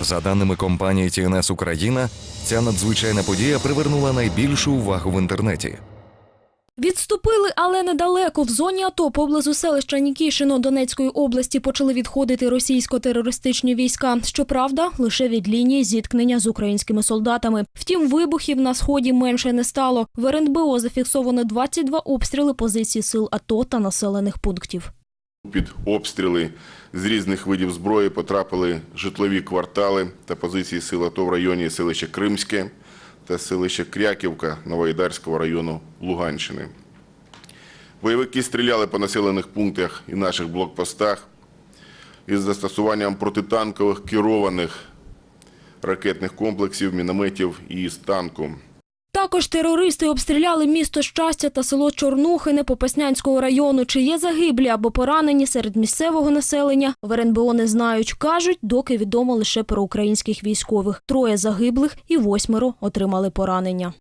За даними компанії ТНС Україна, ця надзвичайна подія привернула найбільшу увагу в інтернеті. Відступили, але недалеко. В зоні АТО поблизу селища Нікішино Донецької області почали відходити російсько-терористичні війська. Щоправда, лише від лінії зіткнення з українськими солдатами. Втім, вибухів на сході менше не стало. В РНБО зафіксовано 22 обстріли позицій сил АТО та населених пунктів. Під обстріли з різних видів зброї потрапили житлові квартали та позиції сил АТО в районі селища Кримське та селища Кряківка Новоайдарського району Луганщини. Бойовики стріляли по населених пунктах і наших блокпостах із застосуванням протитанкових керованих ракетних комплексів, мінометів і з танку. Також терористи обстріляли місто Щастя та село Чорнухине Попаснянського району. Чи є загиблі або поранені серед місцевого населення? В РНБО не знають. Кажуть, доки відомо лише про українських військових. Троє загиблих і восьмеро отримали поранення.